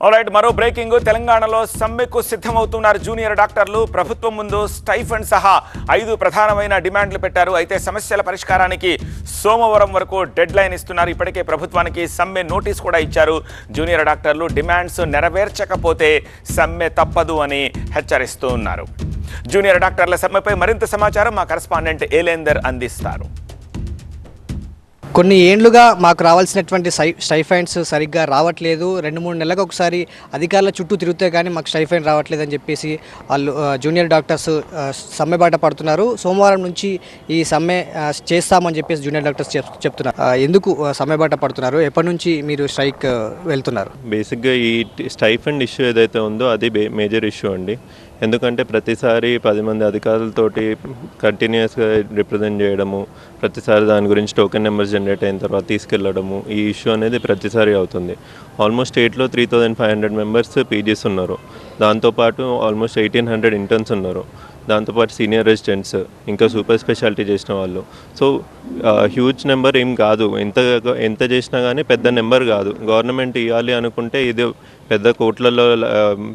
Right మరో breaking తెలంగాణలో సమ్మెకు సిద్ధమవుతున్నారు జూనియర్ డాక్టర్లు ప్రభుత్వం ముందు స్టైఫండ్ సహా ఐదు ప్రధానమైన డిమాండ్లు పెట్టారు. అయితే సమస్యల పరిష్కారానికి సోమవారం వరకు డెడ్ లైన్ ఇస్తున్నారు. ఇప్పటికే ప్రభుత్వానికి సమ్మె నోటీస్ కూడా ఇచ్చారు. జూనియర్ డాక్టర్లు డిమాండ్స్ నెరవేర్చకపోతే సమ్మె తప్పదు అని హెచ్చరిస్తూ ఉన్నారు జూనియర్ డాక్టర్ల సమ్మెపై మరింత సమాచారం మా కరస్పాండెంట్ ఏలేందర్ అందిస్తారు. కొన్ని ఏండ్లుగా మాకు రావాల్సినటువంటి సై స్టైఫైండ్స్ సరిగ్గా రావట్లేదు. రెండు మూడు నెలలకు ఒకసారి అధికారుల చుట్టూ తిరిగితే కానీ మాకు స్టైఫైండ్ రావట్లేదు అని చెప్పేసి వాళ్ళు జూనియర్ డాక్టర్స్ సమ్మె బాట పడుతున్నారు. సోమవారం నుంచి ఈ సమ్మె చేస్తామని చెప్పేసి జూనియర్ డాక్టర్స్ చెప్ చెప్తున్నారు. ఎందుకు సమ్మె బాట పడుతున్నారు? ఎప్పటి నుంచి మీరు స్ట్రైక్ వెళ్తున్నారు? బేసిక్గా ఈ స్టైఫండ్ ఇష్యూ ఏదైతే ఉందో అది మేజర్ ఇష్యూ అండి. ఎందుకంటే ప్రతిసారి పది మంది అధికారులతోటి కంటిన్యూస్గా రిప్రజెంట్ చేయడము ప్రతిసారి దాని గురించి టోకెన్ నెంబర్స్ జనరేట్ అయిన తర్వాత తీసుకెళ్ళడము ఈ ఇష్యూ అనేది ప్రతిసారి అవుతుంది. ఆల్మోస్ట్ స్టేట్లో three thousand five hundred members PGs ఉన్నారు. దాంతోపాటు ఆల్మోస్ట్ ఎయిటీన్ హండ్రెడ్ ఇంటర్న్స్ ఉన్నారు. దాంతోపాటు సీనియర్ రెసిడెంట్స్ ఇంకా సూపర్ స్పెషాలిటీ చేసిన వాళ్ళు. సో హ్యూజ్ నెంబర్ ఏం కాదు. ఎంత ఎంత చేసినా కానీ పెద్ద నెంబర్ కాదు. గవర్నమెంట్ ఇవ్వాలి అనుకుంటే ఇది పెద్ద కోట్లలో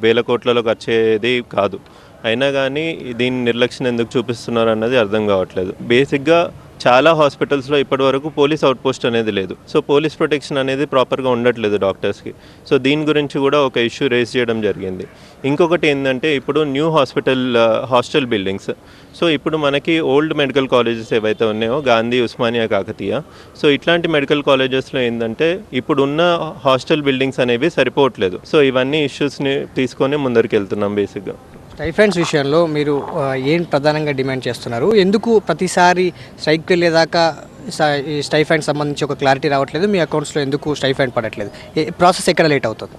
వేల కోట్లలో ఖర్చేది కాదు. అయినా కానీ దీని నిర్లక్ష్యం ఎందుకు చూపిస్తున్నారు అన్నది అర్థం కావట్లేదు. బేసిక్గా చాలా హాస్పిటల్స్లో ఇప్పటి వరకు పోలీస్ అవుట్పోస్ట్ అనేది లేదు. సో పోలీస్ ప్రొటెక్షన్ అనేది ప్రాపర్గా ఉండట్లేదు డాక్టర్స్కి. సో దీని గురించి కూడా ఒక ఇష్యూ రేస్ చేయడం జరిగింది. ఇంకొకటి ఏంటంటే ఇప్పుడు new hospital hostel buildings. So ఇప్పుడు మనకి ఓల్డ్ మెడికల్ కాలేజెస్ ఏవైతే ఉన్నాయో గాంధీ ఉస్మానియా కాకతీయ. సో ఇట్లాంటి మెడికల్ కాలేజెస్లో ఏంటంటే ఇప్పుడు ఉన్న హాస్టల్ బిల్డింగ్స్ అనేవి సరిపోవట్లేదు. సో ఇవన్నీ ఇష్యూస్ని తీసుకొని ముందరికి వెళ్తున్నాం బేసిక్గా. స్టైఫైండ్స్ విషయంలో మీరు ఏం ప్రధానంగా డిమాండ్ చేస్తున్నారు? ఎందుకు ప్రతిసారి స్ట్రైక్ వెళ్ళేదాకా స- ఈ స్టైఫైండ్ సంబంధించి ఒక క్లారిటీ రావట్లేదు? మీ అకౌంట్స్లో ఎందుకు స్టైఫైండ్ పడట్లేదు? ఏ ప్రాసెస్ ఎక్కడ లేట్ అవుతుంది?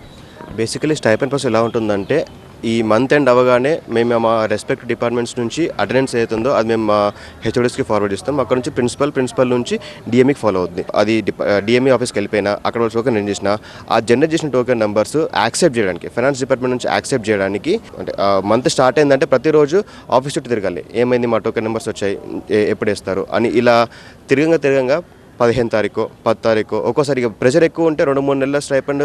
బేసికలీ స్టైపెండ్ ప్రాసెస్ ఎలా ఉంటుందంటే ఈ మంత్ ఎండ్ అవగానే మేము మా రెస్పెక్ట్ డిపార్ట్మెంట్స్ నుంచి అటెండెన్స్ ఏదైతుందో అది మేము మా హెచ్ఓడిస్కి ఫార్వర్డ్ చేస్తాం. అక్కడ నుంచి ప్రిన్సిపల్ ప్రిన్సిపల్ నుంచి డిఎంఈకి ఫాలో అవుతుంది అది డిఎంఈ ఆఫీస్కి వెళ్ళిపోయినా అక్కడ టోకెన్ నేను చేసిన ఆ జనరేట్ చేసిన టోకెన్ నెంబర్స్ యాక్సెప్ట్ చేయడానికి ఫైనాన్స్ డిపార్ట్మెంట్ నుంచి యాక్సెప్ట్ చేయడానికి అంటే మంత్ స్టార్ట్ అయిందంటే ప్రతిరోజు ఆఫీస్ చుట్టూ తిరగాలి. ఏమైంది మా టోకెన్ నెంబర్స్ వచ్చాయి ఎప్పుడు వేస్తారు అని ఇలా తిరగంగా తిరగంగా పదిహేను తారీఖు పది తారీఖు ఒక్కోసారి ఇక ప్రెషర్ ఎక్కువ ఉంటే రెండు మూడు నెలల స్టైపెండ్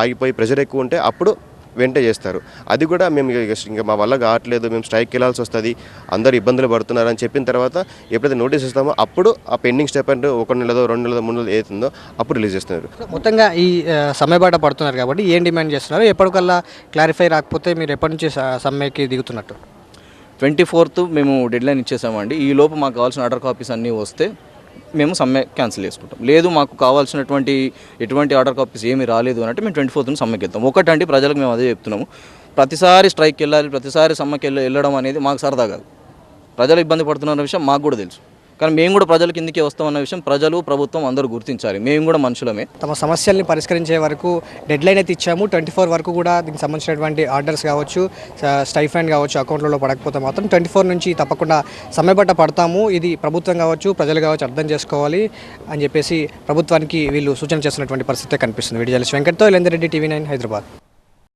ఆగిపోయి ప్రెషర్ ఎక్కువ ఉంటే అప్పుడు వెంటే చేస్తారు. అది కూడా మేము ఇక మా వల్ల కావట్లేదు మేము స్ట్రైక్ వెళ్ళాల్సి వస్తుంది అందరు ఇబ్బందులు పడుతున్నారు అని చెప్పిన తర్వాత ఎప్పుడైతే నోటీస్ ఇస్తామో అప్పుడు ఆ పెండింగ్ స్టైపెండ్ ఒక నెలదో రెండు నెలదో మూడు నెలలు ఏతుందో అప్పుడు రిలీజ్ చేస్తున్నారు. మొత్తంగా ఈ ఆ, సమ్మె బాట పడుతున్నారు కాబట్టి ఏం డిమాండ్ చేస్తున్నారు? ఎప్పటికల్లా క్లారిఫై రాకపోతే మీరు ఎప్పటి నుంచి సమ్మెకి దిగుతున్నట్టు? ట్వంటీ ఫోర్త్ మేము డెడ్లైన్ ఇచ్చేసామండి. ఈ లోపు మాకు కావాల్సిన ఆర్డర్ కాపీస్ అన్నీ వస్తే మేము సమ్మె క్యాన్సిల్ చేసుకుంటాం. లేదు మాకు కావాల్సినటువంటి ఎటువంటి ఆర్డర్ కాపీస్ ఏమీ రాలేదు అంటే మేము ట్వంటీ ఫోర్త్ సమ్మెకి వెళ్తాం. ఒకటండి ప్రజలకు మేము అదే చెప్తున్నాము. ప్రతిసారి స్ట్రైక్ వెళ్ళాలి ప్రతిసారి సమ్మెకి వెళ్ళడం అనేది మాకు సరదా కాదు. ప్రజలు ఇబ్బంది పడుతున్న విషయం మాకు కూడా తెలుసు. కానీ మేము కూడా ప్రజల కిందకే వస్తామన్న విషయం ప్రజలు ప్రభుత్వం అందరూ గుర్తించాలి. మేము కూడా మనుషులమే. తమ సమస్యల్ని పరిష్కరించే వరకు డెడ్ లైన్ అయితే ఇచ్చాము. ట్వంటీ ఫోర్ వరకు కూడా దీనికి సంబంధించినటువంటి ఆర్డర్స్ కావచ్చు స్టైఫండ్ కావచ్చు అకౌంట్లలో పడకపోతే మాత్రం ట్వంటీ ఫోర్ నుంచి తప్పకుండా సమయపట్ట బట్ట పడతాము. ఇది ప్రభుత్వం కావచ్చు ప్రజలు కావచ్చు అర్థం చేసుకోవాలి అని చెప్పేసి ప్రభుత్వానికి వీళ్ళు సూచన చేస్తున్నటువంటి పరిస్థితి కనిపిస్తుంది. విడిజల్స్ వెంకట్తో ఇలేందరెడ్డి టీవీ నైన్ హైదరాబాద్.